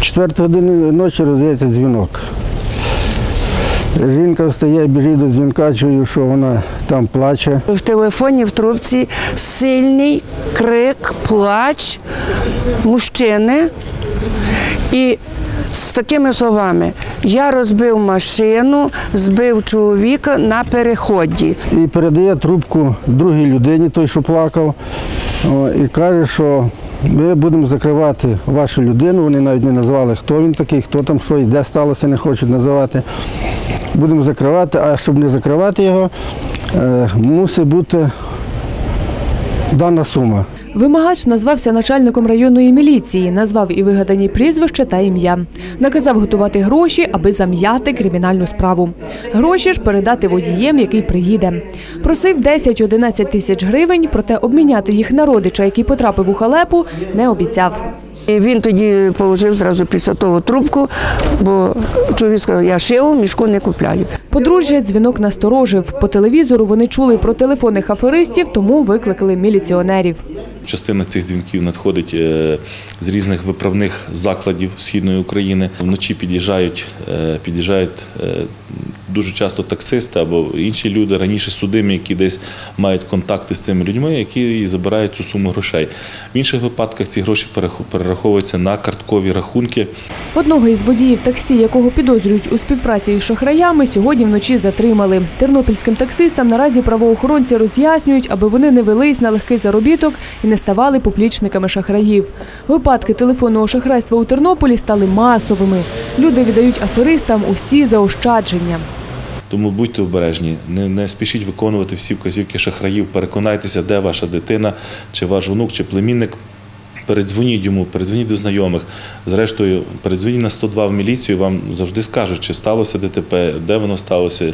Четверта години ночі роздається дзвінок. Жінка встає, біжить до дзвінка, чую, що вона там плаче. В телефоні в трубці сильний крик, плач мужчини. І з такими словами: я розбив машину, збив чоловіка на переході. І передає трубку другій людині, той, що плакав, і каже, що ми будемо закривати вашу людину. Вони навіть не назвали, хто він такий, хто там що і де сталося, не хочуть називати. Будемо закривати, а щоб не закривати його, е, мусить бути дана сума. Вимагач назвався начальником районної міліції, назвав і вигадані прізвище та ім'я. Наказав готувати гроші, аби зам'яти кримінальну справу. Гроші ж передати водієм, який приїде. Просив 10-11 тисяч гривень, проте обміняти їх на родича, який потрапив у халепу, не обіцяв. І він тоді положив зразу після того трубку, бо чоловік сказав, я шиву, мішку не купляю. Подружжя дзвінок насторожив. По телевізору вони чули про телефонних аферистів, тому викликали міліціонерів. Частина цих дзвінків надходить е, з різних виправних закладів східної України. Вночі під'їжджають, е, під'їжджають е, дуже часто таксисти або інші люди, раніше судимі, які десь мають контакти з цими людьми, які і забирають цю суму грошей. В інших випадках ці гроші перераховуються на карткові рахунки. Одного із водіїв таксі, якого підозрюють у співпраці із шахраями, сьогодні вночі затримали. Тернопільським таксистам наразі правоохоронці роз'яснюють, аби вони не велись на легкий заробіток і не ставали поплічниками шахраїв. Випадки телефонного шахрайства у Тернополі стали масовими. Люди віддають аферистам усі заощадження. Тому будьте обережні, не, не спішіть виконувати всі вказівки шахраїв. Переконайтеся, де ваша дитина, чи ваш онук, чи племінник. Передзвоніть йому, передзвоніть до знайомих. Зрештою, передзвоніть на 102 в міліцію, вам завжди скажуть, чи сталося ДТП, де воно сталося.